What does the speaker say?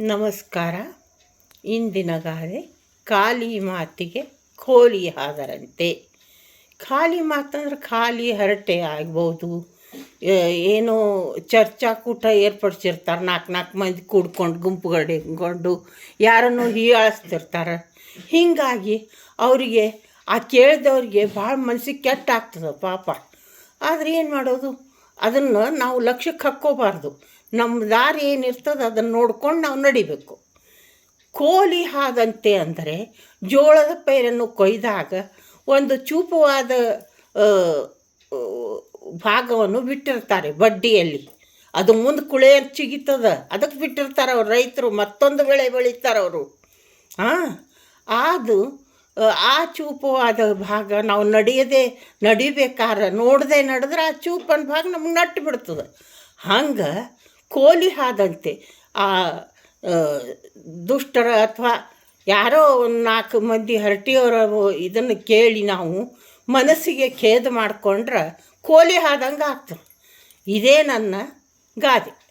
ನಮಸ್ಕಾರ. ಇಂದಿನ ಗಾದೆ ಖಾಲಿ ಮಾತಿಗೆ ಕೋಳಿ ಆದರಂತೆ ಖಾಲಿ ಮಾತಂದ್ರೆ ಖಾಲಿ ಹರಟೆ ಆಗ್ಬೋದು. ಏನೋ ಚರ್ಚಾಕೂಟ ಏರ್ಪಡಿಸಿರ್ತಾರೆ ನಾಲ್ಕು ನಾಲ್ಕು ಮಂದಿ ಕೂಡ್ಕೊಂಡು ಗುಂಪುಗಳಿಕೊಂಡು ಯಾರನ್ನು ಹೀಯಾಳಿಸ್ತಿರ್ತಾರೆ. ಹೀಗಾಗಿ ಅವರಿಗೆ, ಆ ಕೇಳಿದವ್ರಿಗೆ ಭಾಳ ಮನಸ್ಸಿಗೆ ಕೆಟ್ಟ ಆಗ್ತದೆ ಪಾಪ. ಆದರೆ ಏನು ಮಾಡೋದು? ಅದನ್ನು ನಾವು ಲಕ್ಷ್ಯಕ್ಕೆ ಹಾಕ್ಕೋಬಾರ್ದು. ನಮ್ಮ ದಾರಿ ಏನಿರ್ತದೆ ಅದನ್ನು ನೋಡ್ಕೊಂಡು ನಾವು ನಡಿಬೇಕು. ಕೋಲಿ ಹಾದಂತೆ ಅಂದರೆ ಜೋಳದ ಪೈರನ್ನು ಕೊಯ್ದಾಗ ಒಂದು ಚೂಪವಾದ ಭಾಗವನ್ನು ಬಿಟ್ಟಿರ್ತಾರೆ ಬಡ್ಡಿಯಲ್ಲಿ. ಅದು ಮುಂದೆ ಕುಳೆ ಚಿಗಿತದ ಅದಕ್ಕೆ ಬಿಟ್ಟಿರ್ತಾರೆ ಅವ್ರು ರೈತರು, ಮತ್ತೊಂದು ಬೆಳೆ ಬೆಳೀತಾರೆ ಅವರು. ಹಾಂ ಅದು ಆ, ಚೂಪು ಚೂಪವಾದ ಭಾಗ ನಾವು ನಡೆಯದೆ ನಡಿಬೇಕಾದ್ರೆ ನೋಡದೆ ನಡೆದ್ರೆ ಆ ಚೂಪನ ಭಾಗ ನಮ್ಗೆ ನಟ್ಟು ಬಿಡ್ತದೆ. ಹಂಗೆ ಕೋಲಿ ಹಾದಂತೆ ಆ ಆ, ದುಷ್ಟರ ಅಥವಾ ಯಾರೋ ಒಂದು ನಾಲ್ಕು ಮಂದಿ ಹರಟಿಯವರ ಇದನ್ನು ಕೇಳಿ ನಾವು ಮನಸ್ಸಿಗೆ ಖೇದ ಮಾಡಿಕೊಂಡ್ರೆ ಕೋಲಿ ಹಾದಂಗೆ ಆಗ್ತದೆ. ಇದೇ ನನ್ನ ಗಾದೆ.